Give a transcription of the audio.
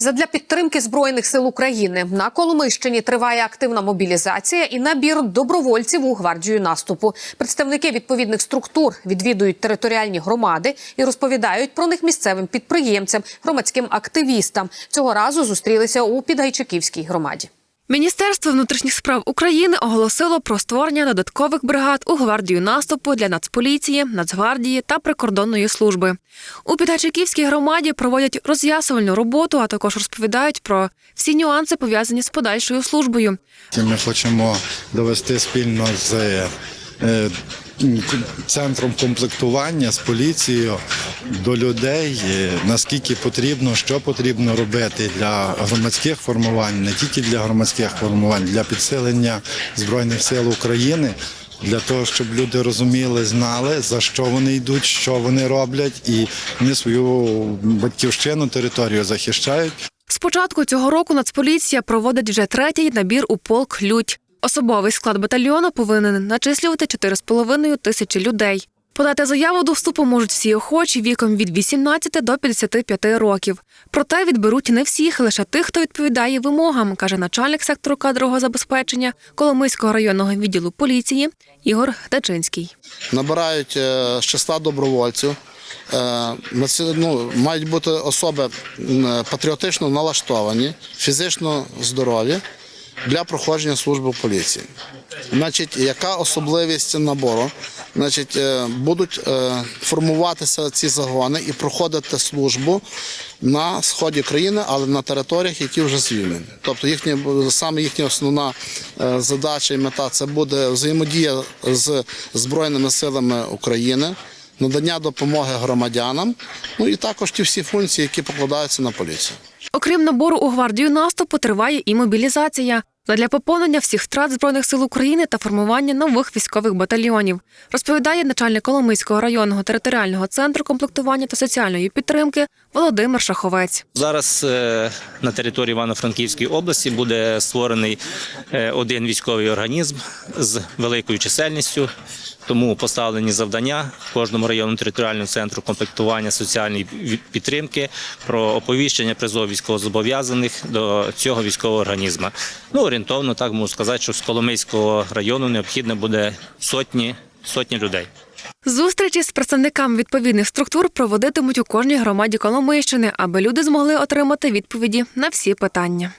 Задля підтримки збройних сил України на Коломийщині триває активна мобілізація і набір добровольців у гвардію наступу. Представники відповідних структур відвідують територіальні громади і розповідають про них місцевим підприємцям, громадським активістам. Цього разу зустрілися у Підгайчиківській громаді. Міністерство внутрішніх справ України оголосило про створення додаткових бригад у гвардію наступу для Нацполіції, Нацгвардії та прикордонної служби. У Підгачиківській громаді проводять роз'ясувальну роботу, а також розповідають про всі нюанси пов'язані з подальшою службою. Ми хочемо довести спільно з е, центром комплектування з поліцією до людей, е, наскільки потрібно, що потрібно робити для громадських формувань, не тільки для громадських формувань, для підсилення збройних сил України. Для того щоб люди розуміли, знали за що вони йдуть, що вони роблять, і вони свою батьківщину, територію захищають. З початку цього року Нацполіція проводить вже третій набір у полк «Лють». Особовий склад батальйону повинен начислювати 4,5 тисячі людей. Подати заяву до вступу можуть всі охочі віком від 18 до 55 років. Проте відберуть не всіх, лише тих, хто відповідає вимогам, каже начальник сектору кадрового забезпечення Коломийського районного відділу поліції Ігор Дачинський. набирають е, з числа добровольців. Е, ну, мають бути особи патріотично налаштовані, фізично здорові для проходження служби поліції. Значить, яка особливість набору? Значить, е, будуть е, формуватися ці загони і проходити службу на сході країни, але на територіях, які вже звільнені. Тобто їхня саме їхня основна е, задача і мета це буде взаємодія з збройними силами України, надання допомоги громадянам, ну і також ті всі функції, які покладаються на поліцію. Окрім набору у гвардію наступу, триває і мобілізація. Для поповнення всіх втрат збройних сил України та формування нових військових батальйонів, розповідає начальник Коломийського районного територіального центру комплектування та соціальної підтримки Володимир Шаховець. Зараз е, на території Івано-Франківської області буде створений е, один військовий організм з великою чисельністю. Тому поставлені завдання кожному районному територіальному центру комплектування соціальної підтримки про оповіщення призов військовозобов'язаних до цього військового організму. Ну орієнтовно так можу сказати, що з Коломийського району необхідно буде сотні сотні людей. Зустрічі з представниками відповідних структур проводитимуть у кожній громаді Коломийщини, аби люди змогли отримати відповіді на всі питання.